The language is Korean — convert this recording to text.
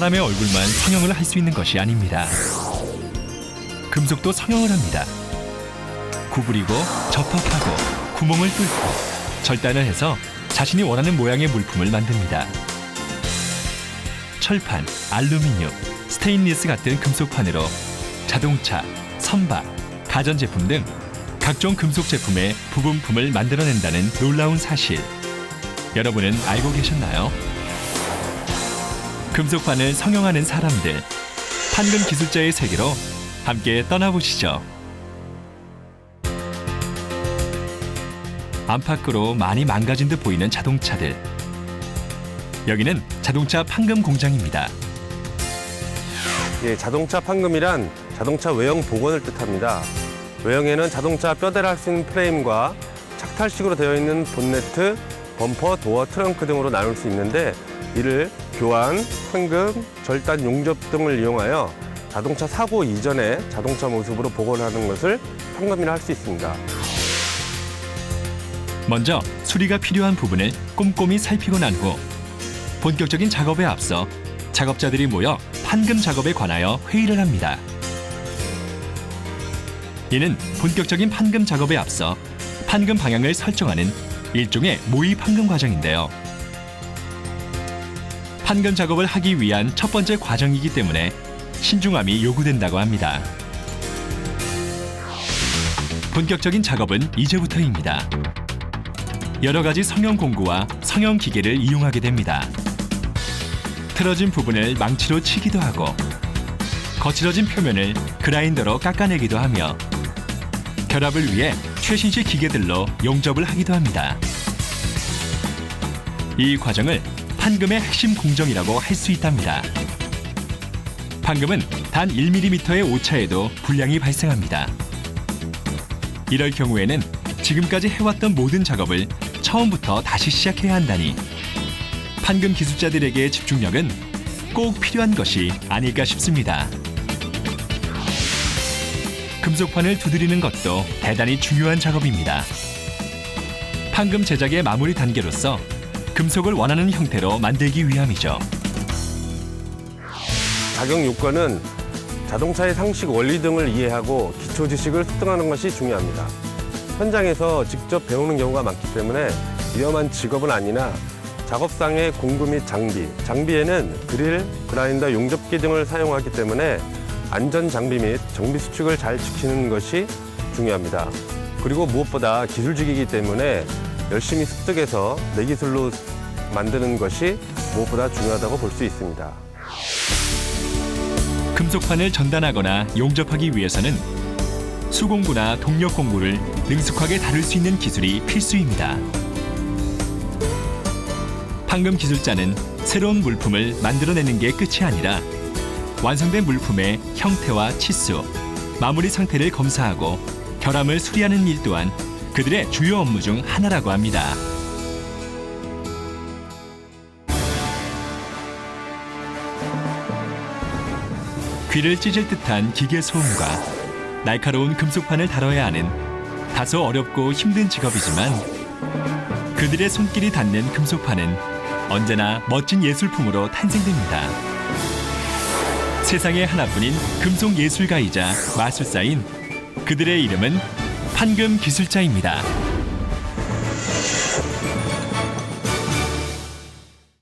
사람의 얼굴만 성형을 할 수 있는 것이 아닙니다. 금속도 성형을 합니다. 구부리고 접합하고 구멍을 뚫고 절단을 해서 자신이 원하는 모양의 물품을 만듭니다. 철판, 알루미늄, 스테인리스 같은 금속판으로 자동차, 선박, 가전제품 등 각종 금속 제품의 부분품을 만들어낸다는 놀라운 사실. 여러분은 알고 계셨나요? 금속판을 성형하는 사람들, 판금 기술자의 세계로 함께 떠나보시죠. 안팎으로 많이 망가진 듯 보이는 자동차들. 여기는 자동차 판금 공장입니다. 예, 자동차 판금이란 자동차 외형 복원을 뜻합니다. 외형에는 자동차 뼈대를 할 수 있는 프레임과 착탈식으로 되어 있는 본네트, 범퍼, 도어, 트렁크 등으로 나눌 수 있는데 이를 교환, 판금, 절단, 용접 등을 이용하여 자동차 사고 이전에 자동차 모습으로 복원하는 것을 판금이라 할 수 있습니다. 먼저 수리가 필요한 부분을 꼼꼼히 살피고 난 후 본격적인 작업에 앞서 작업자들이 모여 판금 작업에 관하여 회의를 합니다. 이는 본격적인 판금 작업에 앞서 판금 방향을 설정하는 일종의 모의 판금 과정인데요. 판금 작업을 하기 위한 첫 번째 과정이기 때문에 신중함이 요구된다고 합니다. 본격적인 작업은 이제부터입니다. 여러 가지 성형 공구와 성형 기계를 이용하게 됩니다. 틀어진 부분을 망치로 치기도 하고 거칠어진 표면을 그라인더로 깎아내기도 하며 결합을 위해 최신식 기계들로 용접을 하기도 합니다. 이 과정을 판금의 핵심 공정이라고 할 수 있답니다. 판금은 단 1mm의 오차에도 불량이 발생합니다. 이럴 경우에는 지금까지 해왔던 모든 작업을 처음부터 다시 시작해야 한다니 판금 기술자들에게의 집중력은 꼭 필요한 것이 아닐까 싶습니다. 금속판을 두드리는 것도 대단히 중요한 작업입니다. 판금 제작의 마무리 단계로서 금속을 원하는 형태로 만들기 위함이죠. 작용 요건은 자동차의 상식 원리 등을 이해하고 기초 지식을 습득하는 것이 중요합니다. 현장에서 직접 배우는 경우가 많기 때문에 위험한 직업은 아니나 작업상의 공구 및 장비, 장비에는 그릴, 그라인더, 용접기 등을 사용하기 때문에 안전 장비 및 정비 수칙을 잘 지키는 것이 중요합니다. 그리고 무엇보다 기술직이기 때문에 열심히 습득해서 내 기술로 만드는 것이 무엇보다 중요하다고 볼 수 있습니다. 금속판을 전단하거나 용접하기 위해서는 수공구나 동력 공구를 능숙하게 다룰 수 있는 기술이 필수입니다. 판금 기술자는 새로운 물품을 만들어내는 게 끝이 아니라 완성된 물품의 형태와 치수, 마무리 상태를 검사하고 결함을 수리하는 일 또한 그들의 주요 업무 중 하나라고 합니다. 귀를 찢을 듯한 기계 소음과 날카로운 금속판을 다뤄야 하는 다소 어렵고 힘든 직업이지만 그들의 손길이 닿는 금속판은 언제나 멋진 예술품으로 탄생됩니다. 세상에 하나뿐인 금속 예술가이자 마술사인 그들의 이름은 판금 기술자입니다.